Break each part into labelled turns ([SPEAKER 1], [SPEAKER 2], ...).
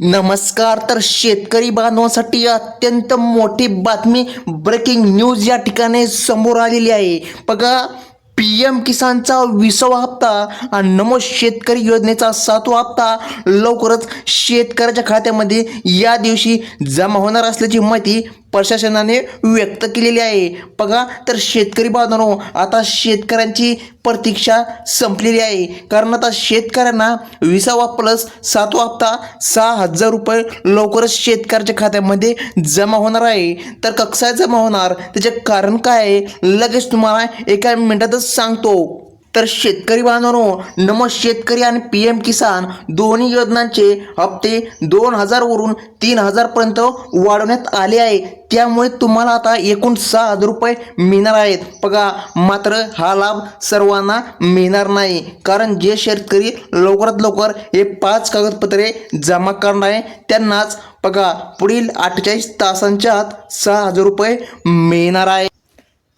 [SPEAKER 1] नमस्कार तर शेतकरी बांधवांसाठी अत्यंत मोठी बातमी ब्रेकिंग न्यूज या ठिकाणी समोर आलेली आहे. बघा पी एम किसानचा विसावा हप्ता आणि नमो शेतकरी योजनेचा सातवा हप्ता लवकरच शेतकऱ्याच्या खात्यामध्ये या दिवशी जमा होणार असल्याची माहिती प्रशासनाने व्यक्त केलेली आहे. बघा तर शेतकरी बांधवांनो आता शेतकऱ्यांची प्रतीक्षा संपलेली आहे. कारण आता शेतकऱ्यांना विसावा प्लस सातवा हप्ता सहा हजार रुपये लवकरच शेतकऱ्याच्या खात्यामध्ये जमा होणार आहे. तर कक्षा जमा होणार? त्याचे कारण काय आहे? लगेच तुम्हाला एका मिनिटातच सांगतो. तर शेतकरी बांधवांनो नमो शेतकरी आणि पी एम किसान दोन्ही योजनांचे हप्ते दोन हजारवरून तीन हजारपर्यंत वाढवण्यात आले आहे. त्यामुळे तुम्हाला आता एकूण सहा हजार रुपये मिळणार आहेत. बघा मात्र हा लाभ सर्वांना मिळणार नाही. कारण जे शेतकरी लवकरात लवकर हे पाच कागदपत्रे जमा करणार आहे त्यांनाच बघा पुढील अठ्ठेचाळीस तासांच्या आत सहा हजार रुपये मिळणार आहे.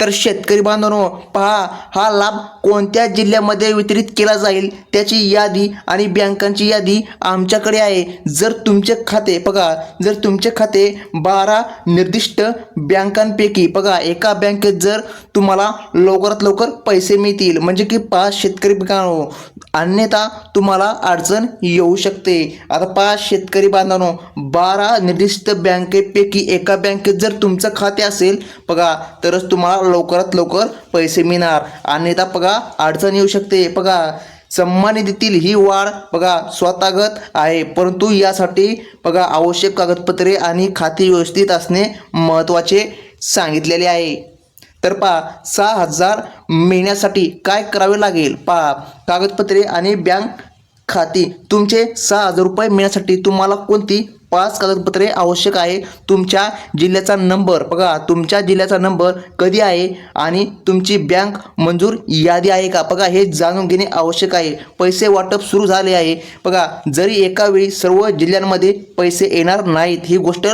[SPEAKER 1] तर शेतकरी बांधवांनो पहा हा लाभ कोणत्या जिल्ह्यामध्ये वितरित केला जाईल त्याची यादी आणि बँकांची यादी आमच्याकडे आहे. जर तुमचे खाते बघा जर तुमचे खाते बारा निर्दिष्ट बँकांपैकी बघा एका बँकेत जर तुम्हाला लवकरात लवकर पैसे मिळतील म्हणजे की पाच शेतकरी बांधवांनो अन्यथा तुम्हाला अडचण येऊ शकते. आता पाच शेतकरी बांधवांनो बारा निर्दिष्ट बँकेपैकी एका बँकेत जर तुमचं खाते असेल बघा तरच तुम्हाला लवकरात लवकर पैसे मिळणार. अन्यथा बघा अडचण येऊ शकते. बघा सन्मान निधीतील ही वाढ बघा स्वतःगत आहे. परंतु यासाठी बघा आवश्यक कागदपत्रे आणि खाती व्यवस्थित असणे महत्त्वाचे सांगितलेले आहे. तर पहा सहा हजार मिळण्यासाठी काय करावे लागेल? पहा कागदपत्रे आणि बँक खाती. तुमचे सहा हजार रुपये मिळण्यासाठी तुम्हाला कोणती पाच कागदपत्रे आवश्यक आहे. तुमच्या जिल्ह्याचा नंबर बघा तुमच्या जिल्ह्याचा नंबर कधी आहे आणि तुमची बँक मंजूर यादी आहे का? बघा हे जाणून घेणे आवश्यक आहे. पैसे वाटप सुरू झाले आहे. बघा जरी एका वेळी सर्व जिल्ह्यांमध्ये पैसे येणार नाहीत ही गोष्ट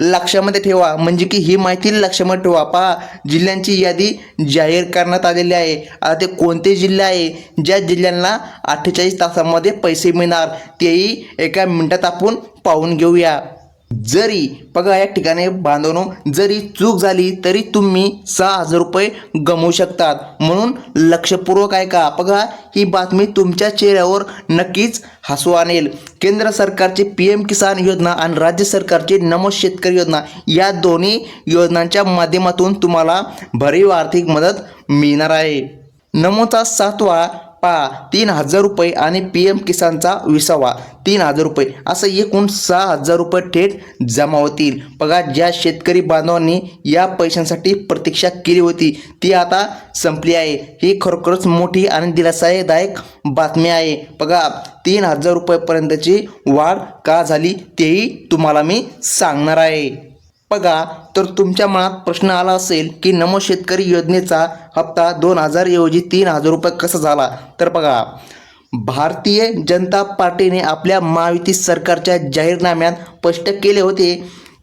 [SPEAKER 1] लक्षामध्ये ठेवा. म्हणजे की ही माहिती लक्षामध्ये ठेवा. पहा जिल्ह्यांची यादी जाहीर करण्यात आलेली आहे. आता ते कोणते जिल्हे आहे? ज्या जिल्ह्यांना अठ्ठेचाळीस तासामध्ये पैसे मिळणार तेही एका मिनटात आपण पाहून घेऊया. जरी बघा या ठिकाणी बांधवनो जरी चूक झाली तरी तुम्ही सहा हजार रुपये गमवू शकतात. म्हणून लक्षपूर्वक आहे का बघा ही बातमी तुमच्या चेहऱ्यावर नक्कीच हसू आणेल. केंद्र सरकारची पी एम किसान योजना आणि राज्य सरकारची नमो शेतकरी योजना या दोन्ही योजनांच्या माध्यमातून तुम्हाला भरीव आर्थिक मदत मिळणार आहे. नमोचा सातवा पा तीन हजार रुपये आणि पी एम किसानचा विसावा. तीन हजार रुपये. असं एकूण सहा हजार रुपये थेट जमा होतील. बघा ज्या शेतकरी बांधवांनी या पैशांसाठी प्रतीक्षा केली होती ती आता संपली आहे. ही खरोखरच मोठी आणि दिलासादायक बातमी आहे. बघा तीन हजार रुपयेपर्यंतची वाढ का झाली तेही तुम्हाला मी सांगणार आहे. बघा तर तुमच्या मनात प्रश्न आला असेल की नमो शेतकरी योजनेचा हप्ता दोन हजार ऐवजी तीन हजार रुपये कसा झाला? तर बघा भारतीय जनता पार्टीने आपल्या महायुती सरकारच्या जाहीरनाम्यात स्पष्ट केले होते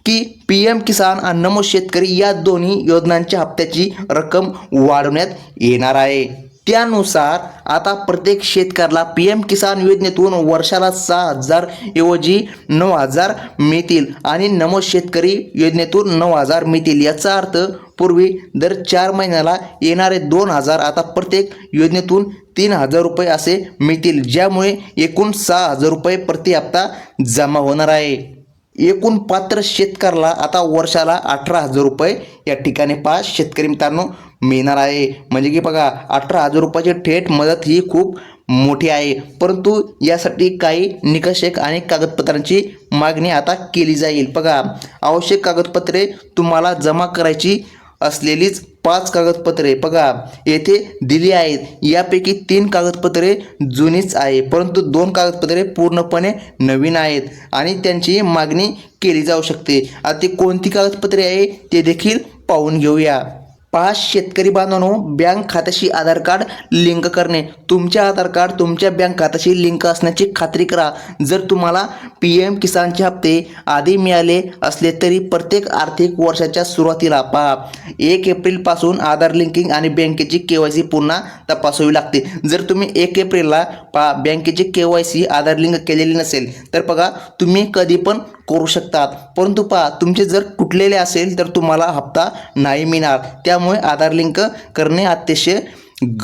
[SPEAKER 1] की पी एम किसान आणि नमो शेतकरी या दोन्ही योजनांच्या हप्त्याची रक्कम वाढवण्यात येणार आहे. त्यानुसार आता प्रत्येक शेतकऱ्याला पी एम किसान योजनेतून वर्षाला सहा हजार ऐवजी नऊ हजार मिळतील आणि नमो शेतकरी योजनेतून नऊ हजार मिळतील. याचा अर्थ पूर्वी दर चार महिन्याला येणारे दोन हजार आता प्रत्येक योजनेतून तीन हजार रुपये असे मिळतील ज्यामुळे एकूण सहा हजार रुपये प्रति हप्ता जमा होणार आहे. एकूण पात्र शेतकऱ्याला आता वर्षाला अठरा हजार रुपये या ठिकाणी पाच शेतकरी मित्रांनो मिळणार आहे. म्हणजे की बघा अठरा हजार रुपयाची थेट मदत ही खूप मोठी आहे. परंतु यासाठी काही निकषक आणि कागदपत्रांची मागणी आता केली जाईल. बघा आवश्यक कागदपत्रे तुम्हाला जमा करायची असलेलीच पाच कागदपत्रे. बघा येथे दिली आहेत. यापैकी तीन कागदपत्रे जुनीच आहे परंतु दोन कागदपत्रे पूर्णपणे नवीन आहेत आणि त्यांची मागणी केली जाऊ शकते. आता ती कोणती कागदपत्रे आहे ते देखील पाहून घेऊया. पाच शेतकरी बांधवांनो बँक खात्याशी आधार कार्ड लिंक करणे. तुमच्या आधार कार्ड तुमच्या बँक खात्याशी लिंक असण्याची खात्री करा. जर तुम्हाला पी एम किसानचे हप्ते आधी मिळाले असले तरी प्रत्येक आर्थिक वर्षाच्या सुरुवातीला पहा. एक एप्रिलपासून आधार लिंकिंग आणि बँकेची के वाय सी पुन्हा तपासावी लागते. जर तुम्ही एक एप्रिलला पहा बँकेची K Y C Aadhaar link केलेली नसेल तर बघा तुम्ही कधी पण करू शकतात. परंतु पहा तुमचे जर तुटलेले असेल तर तुम्हाला हप्ता नाही मिळणार. त्यामुळे आधार लिंक करणे अतिशय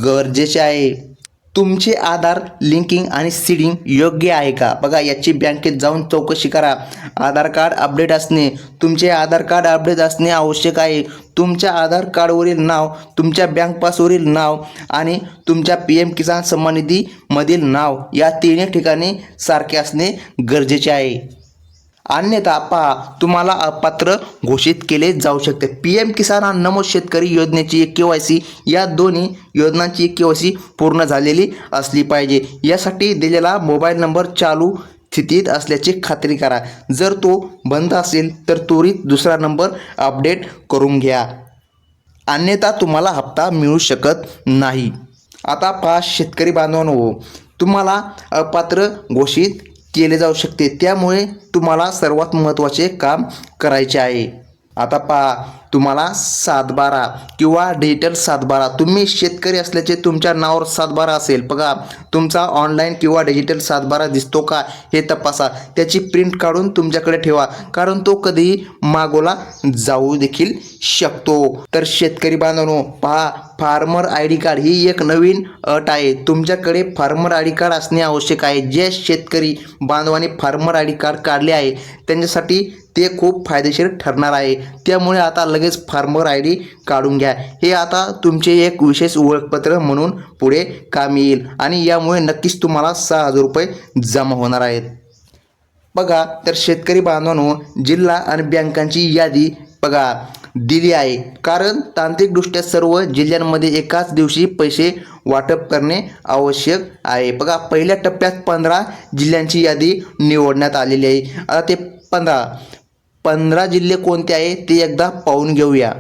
[SPEAKER 1] गरजेचे आहे. तुमचे आधार लिंकिंग आणि सीडिंग योग्य आहे का? बघा याची बँकेत जाऊन चौकशी करा. आधार कार्ड अपडेट असणे. तुमचे आधार कार्ड अपडेट असणे आवश्यक आहे. तुमच्या आधार कार्डवरील नाव तुमच्या बँक पासवरील नाव आणि तुमच्या पी एम किसान सन्मान निधीमधील नाव या तिन्ही ठिकाणी सारखे असणे गरजेचे आहे. अन्यथा पहा तुम्हाला अपात्र घोषित केले जाऊ शकते. पी एम किसान हा नमो शेतकरी योजनेची एक के वाय सी या दोन्ही योजनांची के वाय सी पूर्ण झालेली असली पाहिजे. यासाठी दिलेला मोबाईल नंबर चालू स्थितीत असल्याची खात्री करा. जर तो बंद असेल तर त्वरित दुसरा नंबर अपडेट करून घ्या. अन्यथा तुम्हाला हप्ता मिळू शकत नाही. आता पहा शेतकरी बांधवांनो तुम्हाला अपात्र घोषित केले जाऊ शकते. त्यामुळे तुम्हाला सर्वात महत्त्वाचे काम करायचे आहे. आता पहा तुम्हाला सातबारा किंवा डिजिटल सातबारा. तुम्ही शेतकरी असल्याचे तुमच्या नावावर सातबारा असेल. बघा तुमचा ऑनलाईन किंवा डिजिटल सातबारा दिसतो का हे तपासा. त्याची प्रिंट काढून तुमच्याकडे ठेवा. कारण तो कधीही मागोला जाऊ देखील शकतो. तर शेतकरी बांधवांनो पहा फार्मर आय डी कार्ड ही एक नवीन अट आहे. तुमच्याकडे फार्मर आय डी कार्ड असणे आवश्यक आहे. जे शेतकरी बांधवाने फार्मर आय डी कार्ड काढले आहे त्यांच्यासाठी ते खूप फायदेशीर ठरणार आहे. त्यामुळे आता लगेच फार्मर आय डी काढून घ्या. हे आता तुमचे एक विशेष ओळखपत्र म्हणून पुढे काम येईल. आणि यामुळे नक्कीच तुम्हाला सहा हजार रुपये जमा होणार आहेत. बघा तर शेतकरी बांधवांनो जिल्हा आणि बँकांची यादी बघा दिली आहे. कारण तांत्रिकदृष्ट्या सर्व जिल्ह्यांमध्ये एकाच दिवशी पैसे वाटप करणे आवश्यक आहे. बघा पहिल्या टप्प्यात पंधरा जिल्ह्यांची यादी निवडण्यात आलेली आहे. आता ते पंधरा. पंधरा जिल्हे कोणते आहे ते एकदा पाहून घेऊया.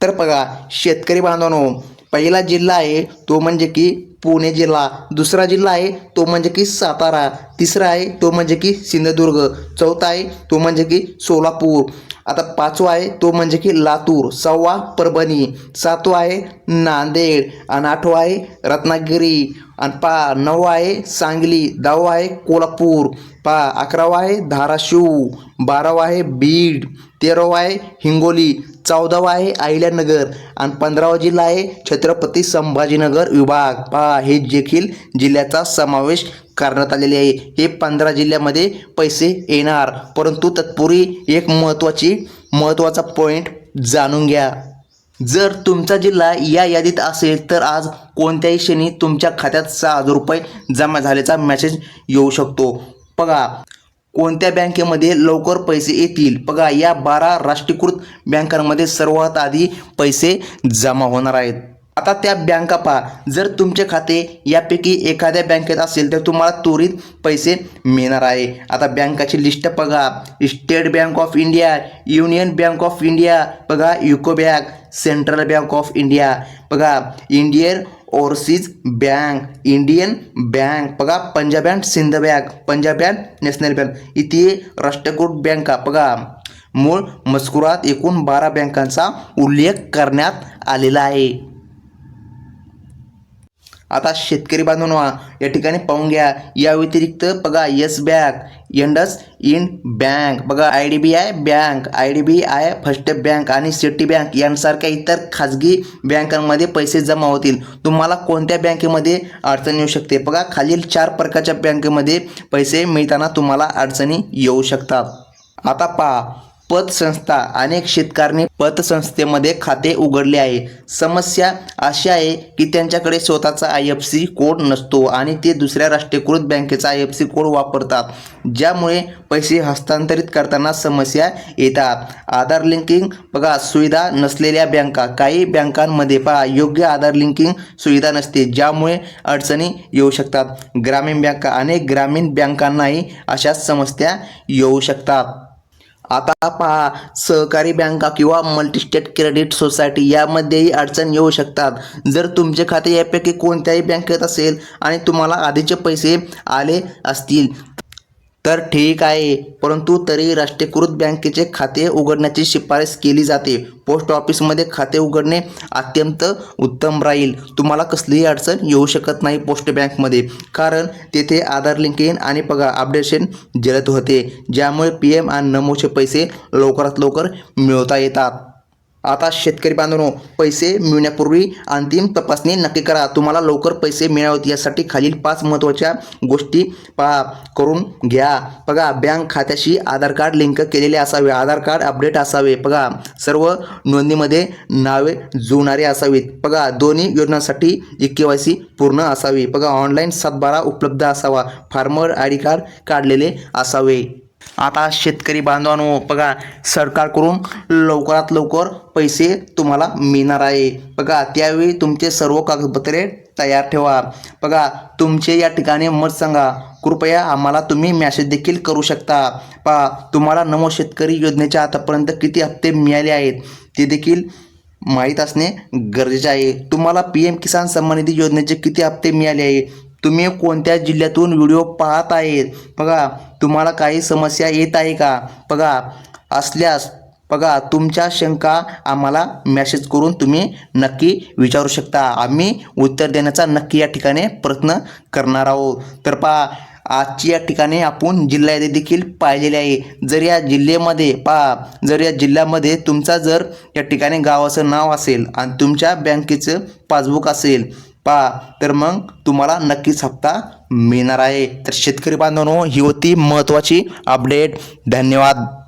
[SPEAKER 1] तर बघा शेतकरी बांधवांनो पहिला जिल्हा आहे तो म्हणजे की पुणे जिल्हा. दुसरा जिल्हा आहे तो म्हणजे की सातारा. तिसरा आहे तो म्हणजे की सिंधुदुर्ग. चौथा आहे तो म्हणजे की सोलापूर. आता पाचवा आहे तो म्हणजे की लातूर. सहावा परभणी. सातवा आहे नांदेड. आणि आठवा आहे रत्नागिरी. आणि पा नववा आहे सांगली. दहावा आहे कोल्हापूर. पा अकरावा आहे धाराशिव. बारावा आहे बीड. तेरावा आहे हिंगोली. चौदावा आहे अहिल्यानगर आणि पंधरावा जिल्हा आहे छत्रपती संभाजीनगर विभाग. पहा हे देखील जिल्ह्याचा समावेश करण्यात आलेले आहे. हे पंधरा जिल्ह्यामध्ये पैसे येणार परंतु तत्पूर्वी एक महत्त्वाची महत्त्वाचा पॉईंट जाणून घ्या. जर तुमचा जिल्हा या यादीत असेल तर आज कोणत्याही क्षणी तुमच्या खात्यात सहा हजार रुपये जमा झाल्याचा मेसेज येऊ शकतो. बघा कोणत्या बँकेमध्ये लवकर पैसे येतील? बघा या बारा राष्ट्रीयकृत बँकांमध्ये सर्वात आधी पैसे जमा होणार आहेत. आता त्या बँका पहा. जर तुमचे खाते यापैकी एखाद्या बँकेत असेल तर तुम्हाला त्वरित पैसे मिळणार आहे. आता बँकाची लिस्ट बघा. State Bank of India Union Bank of India बघा UCO Bank Central Bank of India. बघा Indian Overseas Bank Indian Bank बघा Punjab and Sind Bank Punjab and National Bank इथे राष्ट्रीयकृत बँका बघा मूळ मजकुरात एकूण बारा बँकांचा उल्लेख करण्यात आलेला आहे. आता शेतकरी बांधवांनो या ठिकाणी पाहून घ्या. या व्यतिरिक्त बघा Yes Bank IndusInd Bank. बघा I D B I Bank I D B I First Bank आणि सिटी बँक यांसारख्या इतर खाजगी बँकांमध्ये पैसे जमा होतील. तुम्हाला कोणत्या बँकेमध्ये अडचण येऊ शकते? बघा खालील चार प्रकारच्या बँकेमध्ये पैसे मिळताना तुम्हाला अडचणी येऊ शकतात. आता पहा पतसंस्था अनेक शेतकऱ्यांनी पतसंस्थेमध्ये खाते उघडले आहे. समस्या अशी आहे की त्यांच्याकडे स्वतःचा आय एफ सी कोड नसतो आणि ते दुसऱ्या राष्ट्रीयकृत बँकेचा आय एफ सी कोड वापरतात ज्यामुळे पैसे हस्तांतरित करताना समस्या येतात. आधार लिंकिंग बघा सुविधा नसलेल्या बँका काही बँकांमध्ये पहा योग्य आधार लिंकिंग सुविधा नसते ज्यामुळे अडचणी येऊ शकतात. ग्रामीण बँका अनेक ग्रामीण बँकांनाही अशा समस्या येऊ शकतात. आता पहा सहकारी बँका किंवा मल्टीस्टेट क्रेडिट सोसायटी यामध्येही अडचण येऊ शकतात. जर तुमचे खाते यापैकी कोणत्याही बँकेत असेल आणि तुम्हाला आधीचे पैसे आले असतील तर ठीक आहे. परंतु तरी राष्ट्रीयकृत बँकेचे खाते उघडण्याची शिफारस केली जाते. पोस्ट ऑफिसमध्ये खाते उघडणे अत्यंत उत्तम राहील. तुम्हाला कसलीही अडचण येऊ शकत नाही पोस्ट बँकमध्ये. कारण तेथे आधार लिंकिंग आणि पगार अपडेशन जलद होते. ज्यामुळे पी एम आणि नमोचे पैसे लवकरात लवकर मिळवता येतात. आता शेतकरी बांधवांनो पैसे मिळण्यापूर्वी अंतिम तपासणी नक्की करा. तुम्हाला लवकर पैसे मिळावेत यासाठी खालील पाच महत्त्वाच्या गोष्टी पहा करून घ्या. बघा बँक खात्याशी आधार कार्ड लिंक केलेले असावे आधार कार्ड अपडेट असावे. बघा सर्व नोंदणीमध्ये नावे जुळणारे असावीत. बघा दोन्ही योजनांसाठी ई के वाय सी पूर्ण असावी. बघा ऑनलाईन सातबारा उपलब्ध असावा. फार्मर आय डी कार्ड काढलेले असावे. आता शेतकरी बांधवांनो बघा सरकारकडून लवकरात लवकर पैसे तुम्हाला मिळणार आहे. बघा त्यावेळी तुमचे सर्व कागदपत्रे तयार ठेवा. बघा तुमचे या ठिकाणी मत सांगा. कृपया आम्हाला तुम्ही मॅसेज देखील करू शकता. पहा तुम्हाला नमो शेतकरी योजनेच्या आतापर्यंत किती हप्ते मिळाले आहेत ते देखील माहीत असणे गरजेचे आहे. तुम्हाला पी एम किसान सन्मान निधी योजनेचे किती हप्ते मिळाले आहे तुम्ही कोणत्या जिल्ह्यातून व्हिडिओ पाहत आहेत? बघा तुम्हाला काही समस्या येत आहे का? बघा असल्यास बघा तुमच्या शंका आम्हाला मॅसेज करून तुम्ही नक्की विचारू शकता. आम्ही उत्तर देण्याचा नक्की या ठिकाणी प्रयत्न करणार आहोत. तर पहा आजची या ठिकाणी आपण जिल्हा यादी देखील पाहिलेली आहे. जर या जिल्ह्यामध्ये पहा जर या जिल्ह्यामध्ये तुमचा जर या ठिकाणी गावाचं नाव असेल आणि तुमच्या बँकेचं पासबुक असेल पहा तर मग तुम्हाला नक्कीच हप्ता मिळणार आहे. तर शेतकरी बांधवांनो ही होती महत्त्वाची अपडेट धन्यवाद.